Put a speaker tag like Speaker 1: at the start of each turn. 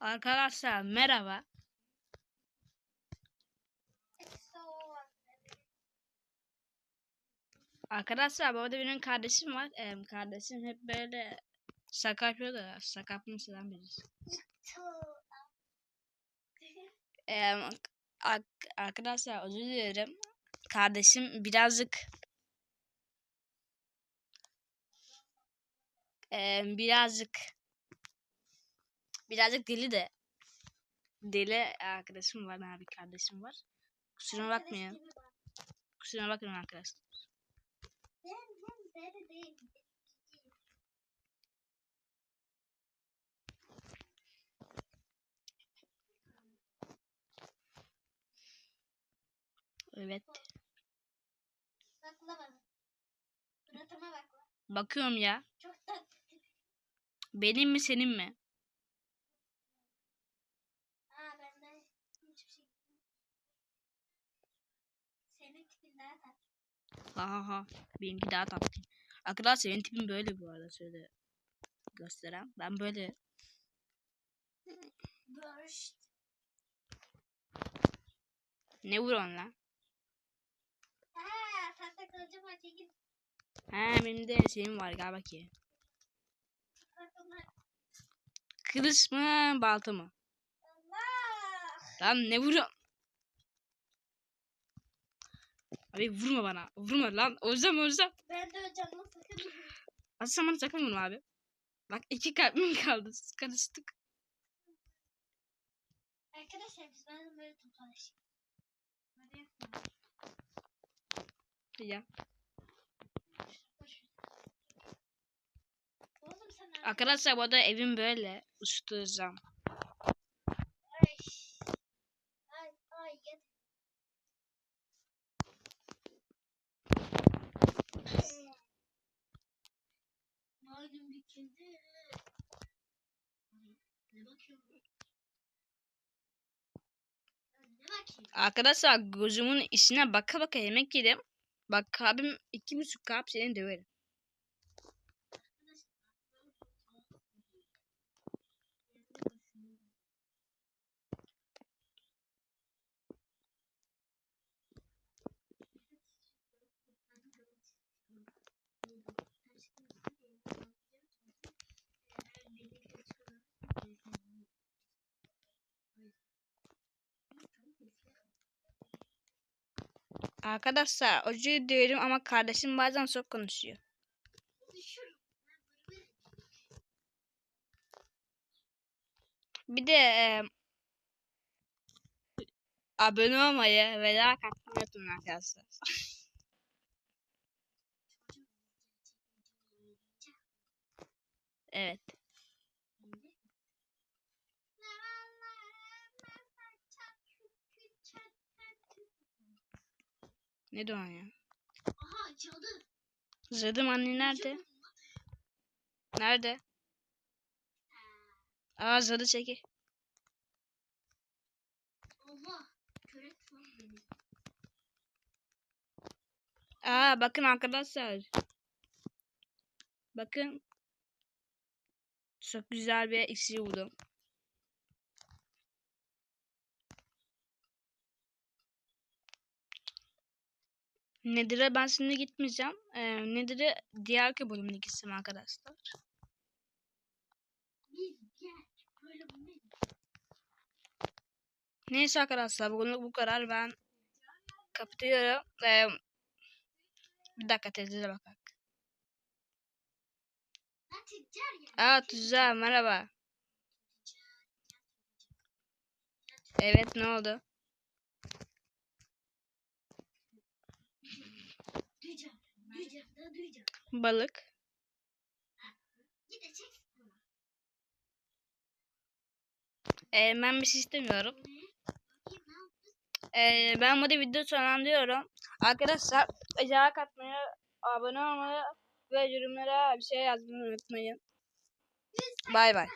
Speaker 1: Arkadaşlar merhaba. Arkadaşlar bu benim kardeşim var. Ee, kardeşim hep böyle şaka yapıyor da şaka yapmasından birisi. Ee, arkadaşlar özür dilerim. Kardeşim birazcık Ee, birazcık birazcık deli de deli arkadaşım var abi kardeşim var. Kusura bakmayın. Kusura bakmayın arkadaşlar. Evet. Bakıyorum ya. Benim mi senin mi?
Speaker 2: Aa benden hiçbir şey. Senin tipin daha tatlı.
Speaker 1: Ha ha ha. Benimki daha tatlı. Arkadaşlar benim tipim böyle bu arada şöyle gösteren. Ben böyle
Speaker 2: Burst.
Speaker 1: ne vuruyorsun lan?
Speaker 2: Kılıcım var. Çekil.
Speaker 1: He benim de şeyim var galiba ki. Kılıç mı balta mı?
Speaker 2: Allah.
Speaker 1: Lan ne vuruyorsun? Abi vurma bana. Vurma lan. Öleceğim öleceğim.
Speaker 2: Ben de hocam lan sakın.
Speaker 1: Asıl bana sakın vurma abi. Bak iki kalbim kaldı. Karıştık.
Speaker 2: Arkadaşlar biz bazen böyle yapma.
Speaker 1: Ya.
Speaker 2: Sen
Speaker 1: Arkadaşlar bu arada evim böyle. Usturacağım.
Speaker 2: Ne bakayım?
Speaker 1: Arkadaşlar gözümün içine baka baka yemek yedim. Bak abim iki buçuk kap seni döverim. Arkadaşlar özür dilerim ama kardeşim bazen çok konuşuyor. Bir de e, abone olmayı ve like atmayı unutmayın arkadaşlar. Evet. Ne diyorsun ya?
Speaker 2: Aha cadı.
Speaker 1: Zırdım anne nerede? Nerede? Aa zırdı çeki.
Speaker 2: Allah.
Speaker 1: Aa bakın arkadaşlar. Bakın. Çok güzel bir iksir buldum. Nedir'e ben şimdi gitmeyeceğim. Ee, Nedir'e diğer ki bölümüne gitsin arkadaşlar. Neyse arkadaşlar bugünlük bu kadar. Ben kapatıyorum. Ee, bir dakika teyze bakak. Aa Tuzca merhaba. Evet ne oldu?
Speaker 2: Da tüccar.
Speaker 1: Balık. Ee, ben bir şey istemiyorum. Ee, ben burada video sonlandırıyorum. Arkadaşlar like atmayı, abone olmayı ve yorumlara bir şey yazmayı unutmayın. Bay bay.